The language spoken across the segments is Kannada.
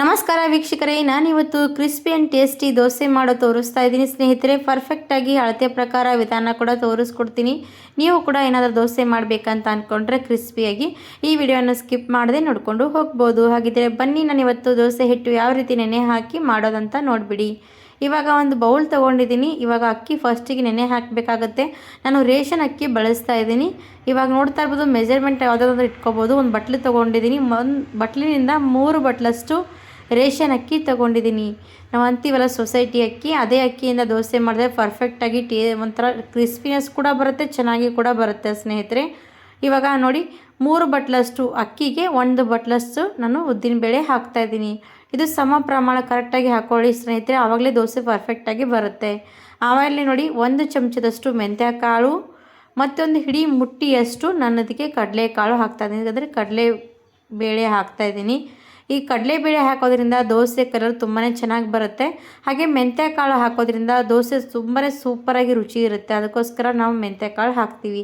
ನಮಸ್ಕಾರ ವೀಕ್ಷಕರೇ, ನಾನಿವತ್ತು ಕ್ರಿಸ್ಪಿ ಆ್ಯಂಡ್ ಟೇಸ್ಟಿ ದೋಸೆ ಮಾಡೋ ತೋರಿಸ್ತಾ ಇದ್ದೀನಿ. ಸ್ನೇಹಿತರೆ ಪರ್ಫೆಕ್ಟಾಗಿ ಅಳತೆ ಪ್ರಕಾರ ವಿಧಾನ ಕೂಡ ತೋರಿಸ್ಕೊಡ್ತೀನಿ. ನೀವು ಕೂಡ ಏನಾದರೂ ದೋಸೆ ಮಾಡಬೇಕಂತ ಅಂದ್ಕೊಂಡ್ರೆ ಕ್ರಿಸ್ಪಿಯಾಗಿ ಈ ವಿಡಿಯೋನ ಸ್ಕಿಪ್ ಮಾಡದೆ ನೋಡಿಕೊಂಡು ಹೋಗ್ಬೋದು. ಹಾಗಿದ್ದರೆ ಬನ್ನಿ ನಾನು ಇವತ್ತು ದೋಸೆ ಹಿಟ್ಟು ಯಾವ ರೀತಿ ನೆನೆ ಹಾಕಿ ಮಾಡೋದಂತ ನೋಡಿಬಿಡಿ. ಇವಾಗ ಒಂದು ಬೌಲ್ ತೊಗೊಂಡಿದ್ದೀನಿ. ಇವಾಗ ಅಕ್ಕಿ ಫಸ್ಟಿಗೆ ನೆನೆ ಹಾಕಬೇಕಾಗತ್ತೆ. ನಾನು ರೇಷನ್ ಅಕ್ಕಿ ಬಳಸ್ತಾ ಇದ್ದೀನಿ. ಇವಾಗ ನೋಡ್ತಾ ಇರ್ಬೋದು ಮೆಜರ್ಮೆಂಟ್ ಯಾವುದಾದ್ರು ಇಟ್ಕೋಬೋದು. ಒಂದು ಬಟ್ಲು ತೊಗೊಂಡಿದ್ದೀನಿ. ಒಂದು ಬಟ್ಲಿನಿಂದ ಮೂರು ಬಟ್ಲಷ್ಟು ರೇಷನ್ ಅಕ್ಕಿ ತೊಗೊಂಡಿದ್ದೀನಿ. ನಾವು ಅಂತೀವಲ್ಲ ಸೊಸೈಟಿ ಅಕ್ಕಿ, ಅದೇ ಅಕ್ಕಿಯಿಂದ ದೋಸೆ ಮಾಡಿದ್ರೆ ಪರ್ಫೆಕ್ಟಾಗಿ ಟೇ, ಒಂಥರ ಕ್ರಿಸ್ಪಿನೆಸ್ ಕೂಡ ಬರುತ್ತೆ, ಚೆನ್ನಾಗಿ ಕೂಡ ಬರುತ್ತೆ ಸ್ನೇಹಿತರೆ. ಇವಾಗ ನೋಡಿ, ಮೂರು ಬಟ್ಲಷ್ಟು ಅಕ್ಕಿಗೆ ಒಂದು ಬಟ್ಲಷ್ಟು ನಾನು ಉದ್ದಿನಬೇಳೆ ಹಾಕ್ತಾಯಿದ್ದೀನಿ ಇದು ಸಮ ಪ್ರಮಾಣ ಕರೆಕ್ಟಾಗಿ ಹಾಕ್ಕೊಳ್ಳಿ ಸ್ನೇಹಿತರೆ, ಆವಾಗಲೇ ದೋಸೆ ಪರ್ಫೆಕ್ಟಾಗಿ ಬರುತ್ತೆ. ಆಮೇಲೆ ನೋಡಿ, ಒಂದು ಚಮಚದಷ್ಟು ಮೆಂತ್ಯ ಕಾಳು ಮತ್ತೊಂದು ಹಿಡಿ ಮುಟ್ಟಿಯಷ್ಟು ನನ್ನದಕ್ಕೆ ಕಡಲೆಕಾಳು ಹಾಕ್ತಾಯಿದ್ದೀನಿ ಅಂದರೆ ಕಡಲೆ ಬೇಳೆ ಹಾಕ್ತಾಯಿದ್ದೀನಿ ಈ ಕಡಲೆಬೇಳೆ ಹಾಕೋದ್ರಿಂದ ದೋಸೆ ಕಲರ್ ತುಂಬಾ ಚೆನ್ನಾಗಿ ಬರುತ್ತೆ. ಹಾಗೆ ಮೆಂತ್ಯ ಕಾಳು ಹಾಕೋದ್ರಿಂದ ದೋಸೆ ತುಂಬಾ ಸೂಪರಾಗಿ ರುಚಿ ಇರುತ್ತೆ. ಅದಕ್ಕೋಸ್ಕರ ನಾವು ಮೆಂತ್ಯ ಕಾಳು ಹಾಕ್ತೀವಿ.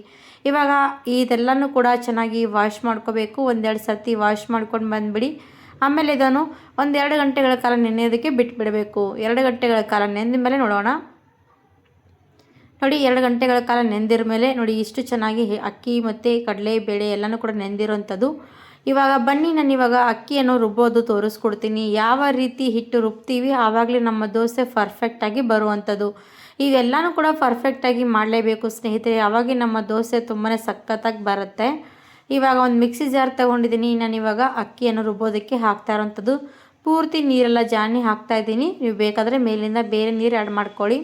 ಇವಾಗ ಇದೆಲ್ಲನೂ ಕೂಡ ಚೆನ್ನಾಗಿ ವಾಶ್ ಮಾಡ್ಕೋಬೇಕು. ಒಂದೆರಡು ಸರ್ತಿ ವಾಶ್ ಮಾಡ್ಕೊಂಡು ಬಂದುಬಿಡಿ. ಆಮೇಲೆ ಇದನ್ನು ಒಂದೆರಡು ಗಂಟೆಗಳ ಕಾಲ ನೆನೆಯೋದಕ್ಕೆ ಬಿಟ್ಬಿಡಬೇಕು. ಎರಡು ಗಂಟೆಗಳ ಕಾಲ ನೆಂದ ಮೇಲೆ ನೋಡೋಣ. ನೋಡಿ, ಎರಡು ಗಂಟೆಗಳ ಕಾಲ ನೆಂದಿರ ಮೇಲೆ ನೋಡಿ, ಇಷ್ಟು ಚೆನ್ನಾಗಿ ಅಕ್ಕಿ ಮತ್ತು ಕಡಲೆ ಬೇಳೆ ಎಲ್ಲನೂ ಕೂಡ ನೆಂದಿರೋವಂಥದ್ದು ಇವಾಗ ಬನ್ನಿ, ನಾನು ಇವಾಗ ಅಕ್ಕಿಯನ್ನು ರುಬ್ಬೋದು ತೋರಿಸ್ಕೊಡ್ತೀನಿ. ಯಾವ ರೀತಿ ಹಿಟ್ಟು ರುಬ್ತೀವಿ, ಆವಾಗಲೇ ನಮ್ಮ ದೋಸೆ ಪರ್ಫೆಕ್ಟಾಗಿ ಬರುವಂಥದ್ದು. ಇವೆಲ್ಲನೂ ಕೂಡ ಪರ್ಫೆಕ್ಟಾಗಿ ಮಾಡಲೇಬೇಕು ಸ್ನೇಹಿತರೆ. ಆವಾಗೇ ನಮ್ಮ ದೋಸೆ ತುಂಬಾ ಸಖತ್ತಾಗಿ ಬರುತ್ತೆ. ಇವಾಗ ಒಂದು ಮಿಕ್ಸಿ ಜಾರ್ ತೊಗೊಂಡಿದ್ದೀನಿ. ನಾನು ಇವಾಗ ಅಕ್ಕಿಯನ್ನು ರುಬ್ಬೋದಕ್ಕೆ ಹಾಕ್ತಾ ಇರೋವಂಥದ್ದು ಪೂರ್ತಿ ನೀರೆಲ್ಲ ಜಾನಿ ಹಾಕ್ತಾ ಇದ್ದೀನಿ. ನೀವು ಬೇಕಾದರೆ ಮೇಲಿಂದ ಬೇರೆ ನೀರು ಆ್ಯಡ್ ಮಾಡ್ಕೊಳ್ಳಿ.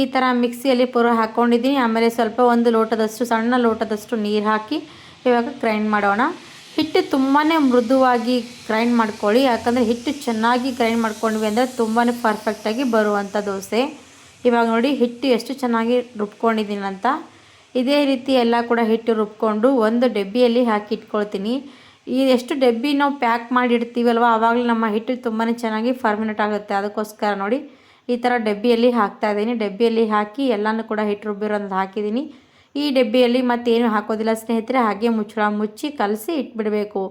ಈ ಥರ ಮಿಕ್ಸಿಯಲ್ಲಿ ಪೂರ ಹಾಕ್ಕೊಂಡಿದ್ದೀನಿ ಆಮೇಲೆ ಸ್ವಲ್ಪ ಒಂದು ಲೋಟದಷ್ಟು, ಸಣ್ಣ ಲೋಟದಷ್ಟು ನೀರು ಹಾಕಿ ಇವಾಗ ಗ್ರೈಂಡ್ ಮಾಡೋಣ. ಹಿಟ್ಟು ತುಂಬಾ ಮೃದುವಾಗಿ ಗ್ರೈಂಡ್ ಮಾಡ್ಕೊಳ್ಳಿ. ಯಾಕಂದರೆ ಹಿಟ್ಟು ಚೆನ್ನಾಗಿ ಗ್ರೈಂಡ್ ಮಾಡ್ಕೊಂಡ್ವಿ ಅಂದರೆ ತುಂಬಾ ಪರ್ಫೆಕ್ಟಾಗಿ ಬರುವಂಥ ದೋಸೆ. ಇವಾಗ ನೋಡಿ, ಹಿಟ್ಟು ಎಷ್ಟು ಚೆನ್ನಾಗಿ ರುಬ್ಕೊಂಡಿದ್ದೀನಿ ಅಂತ. ಇದೇ ರೀತಿ ಎಲ್ಲ ಕೂಡ ಹಿಟ್ಟು ರುಬ್ಕೊಂಡು ಒಂದು ಡಬ್ಬಿಯಲ್ಲಿ ಹಾಕಿ ಇಟ್ಕೊಳ್ತೀನಿ. ಈ ಎಷ್ಟು ಡಬ್ಬಿ ನಾವು ಪ್ಯಾಕ್ ಮಾಡಿ ಇಡ್ತೀವಲ್ವ ಆವಾಗಲೂ ನಮ್ಮ ಹಿಟ್ಟು ತುಂಬಾ ಚೆನ್ನಾಗಿ ಫರ್ಮಿನೇಟ್ ಆಗುತ್ತೆ. ಅದಕ್ಕೋಸ್ಕರ ನೋಡಿ, ಈ ಥರ ಡಬ್ಬಿಯಲ್ಲಿ ಹಾಕ್ತಾ ಇದ್ದೀನಿ. ಡಬ್ಬಿಯಲ್ಲಿ ಹಾಕಿ ಎಲ್ಲನೂ ಕೂಡ ಹಿಟ್ಟು ರುಬ್ಬಿರೋದು ಹಾಕಿದ್ದೀನಿ. ಈ ಡಬ್ಬಿಯಲ್ಲಿ ಮತ್ತೇನು ಹಾಕೋದಿಲ್ಲ ಸ್ನೇಹಿತರೆ, ಹಾಗೆ ಮುಚ್ಚಳ ಮುಚ್ಚಿ ಕಲಸಿ ಇಟ್ಬಿಡಬೇಕು.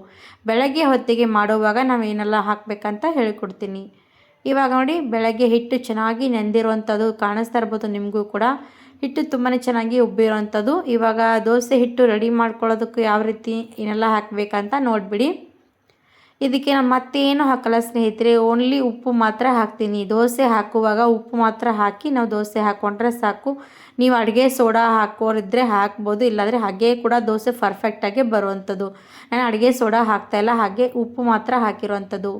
ಬೆಳಗ್ಗೆ ಹೊತ್ತಿಗೆ ಮಾಡುವಾಗ ನಾವು ಏನೆಲ್ಲ ಹಾಕಬೇಕಂತ ಹೇಳಿಕೊಡ್ತೀನಿ. ಇವಾಗ ನೋಡಿ, ಬೆಳಗ್ಗೆ ಹಿಟ್ಟು ಚೆನ್ನಾಗಿ ನೆಂದಿರುವಂಥದ್ದು ಕಾಣಿಸ್ತಾ ಇರ್ಬೋದು ನಿಮಗೂ ಕೂಡ. ಹಿಟ್ಟು ತುಂಬಾ ಚೆನ್ನಾಗಿ ಉಬ್ಬಿರೋವಂಥದ್ದು. ಇವಾಗ ದೋಸೆ ಹಿಟ್ಟು ರೆಡಿ ಮಾಡ್ಕೊಳ್ಳೋದಕ್ಕೂ ಯಾವ ರೀತಿ ಏನೆಲ್ಲ ಹಾಕಬೇಕಂತ ನೋಡಿಬಿಡಿ. ಇದಕ್ಕೆ ನಾನು ಮತ್ತೇನು ಹಾಕಲ್ಲ ಸ್ನೇಹಿತರೆ ಓನ್ಲಿ ಉಪ್ಪು ಮಾತ್ರ ಹಾಕ್ತೀನಿ. ದೋಸೆ ಹಾಕುವಾಗ ಉಪ್ಪು ಮಾತ್ರ ಹಾಕಿ ನಾವು ದೋಸೆ ಹಾಕ್ಕೊಂಡ್ರೆ ಸಾಕು. ನೀವು ಅಡುಗೆ ಸೋಡಾ ಹಾಕೋರಿದ್ರೆ ಹಾಕ್ಬೋದು, ಇಲ್ಲಾಂದರೆ ಹಾಗೆ ಕೂಡ ದೋಸೆ ಪರ್ಫೆಕ್ಟಾಗಿ ಬರುವಂಥದ್ದು ನಾನು ಅಡುಗೆ ಸೋಡಾ ಹಾಕ್ತಾಯಿಲ್ಲ ಹಾಗೆ ಉಪ್ಪು ಮಾತ್ರ ಹಾಕಿರುವಂಥದ್ದು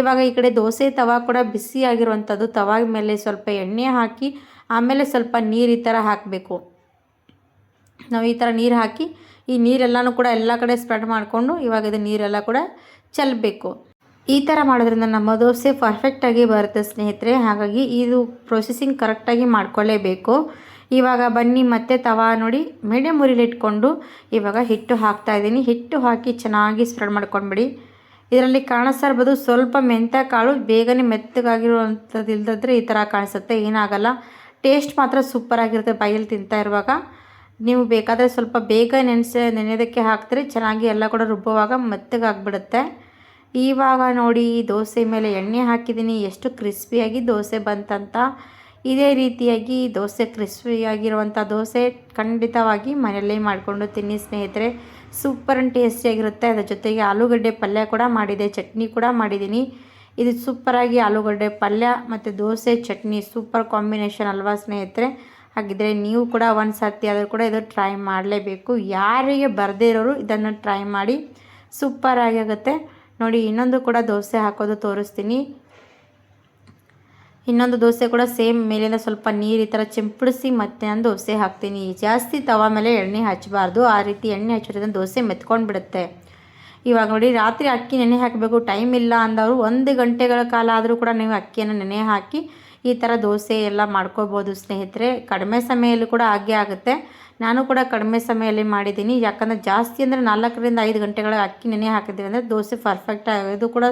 ಇವಾಗ ಈ ಕಡೆ ದೋಸೆ ತವಾ ಕೂಡ ಬಿಸಿ ಆಗಿರುವಂಥದ್ದು ತವಾ ಮೇಲೆ ಸ್ವಲ್ಪ ಎಣ್ಣೆ ಹಾಕಿ, ಆಮೇಲೆ ಸ್ವಲ್ಪ ನೀರು ಈ ಥರ ಹಾಕಬೇಕು. ನಾವು ಈ ಥರ ನೀರು ಹಾಕಿ, ಈ ನೀರೆಲ್ಲನೂ ಕೂಡ ಎಲ್ಲ ಕಡೆ ಸ್ಪ್ರೆಡ್ ಮಾಡಿಕೊಂಡು ಇವಾಗ ಇದು ನೀರೆಲ್ಲ ಕೂಡ ಚೆಲ್ಲಬೇಕು ಈ ಥರ ಮಾಡೋದ್ರಿಂದ ನಮ್ಮ ದೋಸೆ ಪರ್ಫೆಕ್ಟಾಗಿ ಬರುತ್ತೆ ಸ್ನೇಹಿತರೆ. ಹಾಗಾಗಿ ಇದು ಪ್ರೊಸೆಸಿಂಗ್ ಕರೆಕ್ಟಾಗಿ ಮಾಡ್ಕೊಳ್ಳೇಬೇಕು. ಇವಾಗ ಬನ್ನಿ, ಮತ್ತೆ ತವಾ ನೋಡಿ ಮೀಡಿಯಮ್ ಉರಿಲಿಟ್ಕೊಂಡು ಇವಾಗ ಹಿಟ್ಟು ಹಾಕ್ತಾ ಇದ್ದೀನಿ. ಹಿಟ್ಟು ಹಾಕಿ ಚೆನ್ನಾಗಿ ಸ್ಪ್ರೆಡ್ ಮಾಡ್ಕೊಂಡ್ಬಿಡಿ. ಇದರಲ್ಲಿ ಕಾಣಿಸ್ತಾ ಸ್ವಲ್ಪ ಮೆಂತ್ಯ ಕಾಳು ಬೇಗನೆ ಮೆತ್ತಗಾಗಿರುವಂಥದ್ದು ಇಲ್ದಿದ್ರೆ ಈ ಥರ ಕಾಣಿಸುತ್ತೆ, ಏನಾಗಲ್ಲ. ಟೇಸ್ಟ್ ಮಾತ್ರ ಸೂಪರಾಗಿರುತ್ತೆ ಬಾಯಲ್ಲಿ ತಿಂತಾ ಇರುವಾಗ. ನೀವು ಬೇಕಾದರೆ ಸ್ವಲ್ಪ ಬೇಗ ನೆನೆಸಿ ನೆನೆಯೋದಕ್ಕೆ ಹಾಕಿದ್ರೆ ಚೆನ್ನಾಗಿ ಎಲ್ಲ ಕೂಡ ರುಬ್ಬುವಾಗ ಮೆತ್ತಗಾಗ್ಬಿಡುತ್ತೆ. ಇವಾಗ ನೋಡಿ, ದೋಸೆ ಮೇಲೆ ಎಣ್ಣೆ ಹಾಕಿದ್ದೀನಿ. ಎಷ್ಟು ಕ್ರಿಸ್ಪಿಯಾಗಿ ದೋಸೆ ಬಂತಂತ. ಇದೇ ರೀತಿಯಾಗಿ ದೋಸೆ ಕ್ರಿಸ್ಪಿಯಾಗಿರುವಂಥ ದೋಸೆ ಖಂಡಿತವಾಗಿ ಮನೆಯಲ್ಲೇ ಮಾಡಿಕೊಂಡು ತಿನ್ನಿ ಸ್ನೇಹಿತರೆ. ಸೂಪರ್ ಆ್ಯಂಡ್ ಟೇಸ್ಟಿಯಾಗಿರುತ್ತೆ ಅದರ ಜೊತೆಗೆ ಆಲೂಗಡ್ಡೆ ಪಲ್ಯ ಕೂಡ ಮಾಡಿದೆ. ಚಟ್ನಿ ಕೂಡ ಮಾಡಿದ್ದೀನಿ. ಇದು ಸೂಪರಾಗಿ ಆಲೂಗಡ್ಡೆ ಪಲ್ಯ ಮತ್ತು ದೋಸೆ, ಚಟ್ನಿ, ಸೂಪರ್ ಕಾಂಬಿನೇಷನ್ ಅಲ್ವಾ ಸ್ನೇಹಿತರೆ. ಹಾಗಿದ್ರೆ ನೀವು ಕೂಡ ಒಂದು ಸರ್ತಿ ಆದರೂ ಕೂಡ ಇದು ಟ್ರೈ ಮಾಡಲೇಬೇಕು. ಯಾರಿಗೆ ಬರದೇ ಇರೋರು ಇದನ್ನು ಟ್ರೈ ಮಾಡಿ ಸೂಪರಾಗಿ ಆಗುತ್ತೆ. ನೋಡಿ, ಇನ್ನೊಂದು ಕೂಡ ದೋಸೆ ಹಾಕೋದು ತೋರಿಸ್ತೀನಿ. ಇನ್ನೊಂದು ದೋಸೆ ಕೂಡ ಸೇಮ್ ಮೇಲಿಂದ ಸ್ವಲ್ಪ ನೀರು ಈ ಥರ ಚಿಂಪಡಿಸಿ ಮತ್ತೆ ನಾನು ದೋಸೆ ಹಾಕ್ತೀನಿ. ಜಾಸ್ತಿ ತವ ಮೇಲೆ ಎಣ್ಣೆ ಹಚ್ಚಬಾರ್ದು ಆ ರೀತಿ ಎಣ್ಣೆ ಹಚ್ಚೋದ್ರಿಂದ ದೋಸೆ ಮೆತ್ಕೊಂಡು ಬಿಡುತ್ತೆ ಇವಾಗ ನೋಡಿ, ರಾತ್ರಿ ಅಕ್ಕಿ ನೆನೆ ಹಾಕಬೇಕು ಟೈಮ್ ಇಲ್ಲ ಅಂದವರು ಒಂದು ಗಂಟೆಗಳ ಕಾಲ ಆದರೂ ಕೂಡ ನೀವು ಅಕ್ಕಿಯನ್ನು ನೆನೆ ಹಾಕಿ ಈ ಥರ ದೋಸೆ ಎಲ್ಲ ಮಾಡ್ಕೋಬೋದು ಸ್ನೇಹಿತರೆ. ಕಡಿಮೆ ಸಮಯದಲ್ಲಿ ಕೂಡ ಹಾಗೆ ಆಗುತ್ತೆ. ನಾನು ಕೂಡ ಕಡಿಮೆ ಸಮಯದಲ್ಲಿ ಮಾಡಿದ್ದೀನಿ. ಯಾಕಂದರೆ ಜಾಸ್ತಿ ಅಂದರೆ ನಾಲ್ಕರಿಂದ ಐದು ಗಂಟೆಗಳ ಅಕ್ಕಿ ನೆನೆ ಹಾಕಿದ್ದೀವಿ ಅಂದರೆ ದೋಸೆ ಪರ್ಫೆಕ್ಟ್ ಇದು ಕೂಡ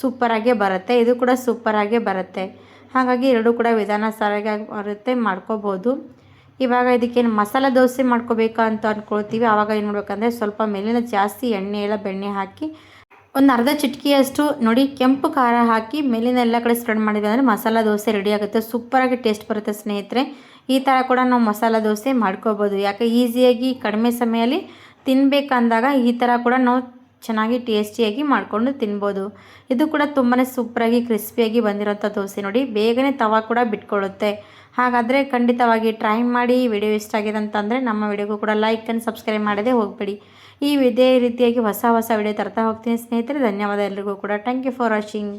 ಸೂಪರಾಗೇ ಬರುತ್ತೆ. ಇದು ಕೂಡ ಸೂಪರಾಗೇ ಬರುತ್ತೆ. ಹಾಗಾಗಿ ಎರಡೂ ಕೂಡ ವಿಧಾನ ಸರಿಯಾಗಿ ಬರುತ್ತೆ, ಮಾಡ್ಕೋಬೋದು. ಇವಾಗ ಇದಕ್ಕೇನು ಮಸಾಲೆ ದೋಸೆ ಮಾಡ್ಕೋಬೇಕು ಅಂತ ಅಂದ್ಕೊಳ್ತೀವಿ ಆವಾಗ ಏನು ಮಾಡಬೇಕಂದ್ರೆ ಸ್ವಲ್ಪ ಮೇಲಿನ ಜಾಸ್ತಿ ಎಣ್ಣೆ, ಎಲ್ಲ ಬೆಣ್ಣೆ ಹಾಕಿ ಒಂದು ಅರ್ಧ ಚಿಟಿಕೆಯಷ್ಟು ನೋಡಿ ಕೆಂಪು ಖಾರ ಹಾಕಿ ಮೇಲಿನ ಎಲ್ಲ ಕಡೆ ಸ್ಪ್ರೆಡ್ ಮಾಡಿದ್ವಿ ಅಂದರೆ ಮಸಾಲ ದೋಸೆ ರೆಡಿ ಆಗುತ್ತೆ. ಸೂಪರಾಗಿ ಟೇಸ್ಟ್ ಬರುತ್ತೆ ಸ್ನೇಹಿತರೆ. ಈ ಥರ ಕೂಡ ನಾವು ಮಸಾಲೆ ದೋಸೆ ಮಾಡ್ಕೋಬೋದು. ಯಾಕೆ ಈಸಿಯಾಗಿ ಕಡಿಮೆ ಸಮಯಲ್ಲಿ ತಿನ್ನಬೇಕಂದಾಗ ಈ ಥರ ಕೂಡ ನಾವು ಚೆನ್ನಾಗಿ ಟೇಸ್ಟಿಯಾಗಿ ಮಾಡಿಕೊಂಡು ತಿನ್ಬೋದು. ಇದು ಕೂಡ ತುಂಬಾ ಸೂಪರಾಗಿ, ಕ್ರಿಸ್ಪಿಯಾಗಿ ಬಂದಿರೋಂಥ ದೋಸೆ ನೋಡಿ. ಬೇಗನೆ ತವ ಕೂಡ ಬಿಟ್ಕೊಳ್ಳುತ್ತೆ. ಹಾಗಾದರೆ ಖಂಡಿತವಾಗಿ ಟ್ರೈ ಮಾಡಿ. ವಿಡಿಯೋ ಇಷ್ಟ ಆಗಿದೆ ಅಂತಂದರೆ ನಮ್ಮ ವಿಡಿಯೋಗೂ ಕೂಡ ಲೈಕ್ ಆ್ಯಂಡ್ ಸಬ್ಸ್ಕ್ರೈಬ್ ಮಾಡದೆ ಹೋಗಬೇಡಿ. ಈ ಇದೇ ರೀತಿಯಾಗಿ ಹೊಸ ಹೊಸ ವಿಡಿಯೋ ತರ್ತಾ ಹೋಗ್ತೀನಿ ಸ್ನೇಹಿತರೆ. ಧನ್ಯವಾದ ಎಲ್ರಿಗೂ ಕೂಡ. Thank you for watching.